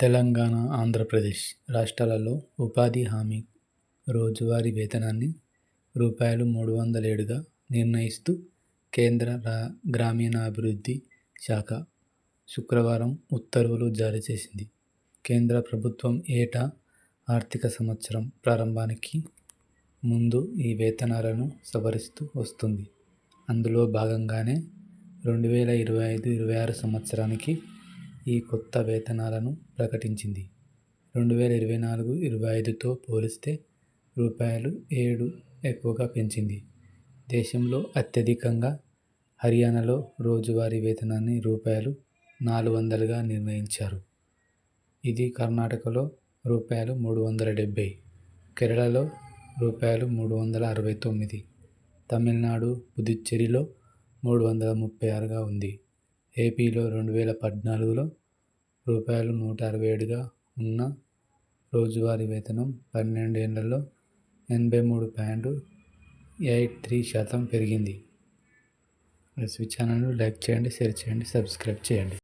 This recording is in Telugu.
తెలంగాణ ఆంధ్రప్రదేశ్ రాష్ట్రాలలో ఉపాధి హామీ రోజువారీ వేతనాన్ని రూపాయలు మూడు వందల ఏడుగా నిర్ణయిస్తూ కేంద్ర రా గ్రామీణాభివృద్ధి శాఖ శుక్రవారం ఉత్తర్వులు జారీ చేసింది. కేంద్ర ప్రభుత్వం ఏటా ఆర్థిక సంవత్సరం ప్రారంభానికి ముందు ఈ వేతనాలను సవరిస్తూ వస్తుంది. అందులో భాగంగానే రెండు వేల ఇరవై ఐదు ఇరవై ఆరు సంవత్సరానికి ఈ కొత్త వేతనాలను ప్రకటించింది. రెండు వేల ఇరవై నాలుగు ఇరవై ఐదుతో పోలిస్తే రూపాయలు ఏడు ఎక్కువగా పెంచింది. దేశంలో అత్యధికంగా హర్యానాలో రోజువారీ వేతనాన్ని రూపాయలు నాలుగు వందలుగా నిర్ణయించారు. ఇది కర్ణాటకలో రూపాయలు మూడు వందల డెబ్బై కేరళలో రూపాయలు మూడు వందల అరవై తొమ్మిది తమిళనాడు పుదుచ్చేరిలో మూడు వందల ముప్పై ఆరుగా ఉంది. ఏపీలో రెండు వేల పద్నాలుగులో రూపాయలు నూట అరవై ఏడుగా ఉన్న రోజువారీ వేతనం పన్నెండేళ్ళలో ఎనభై మూడు పాయింట్ ఎయిట్ త్రీ శాతం పెరిగింది. ఎస్వి ఛానల్ను లైక్ చేయండి షేర్ చేయండి సబ్స్క్రైబ్ చేయండి.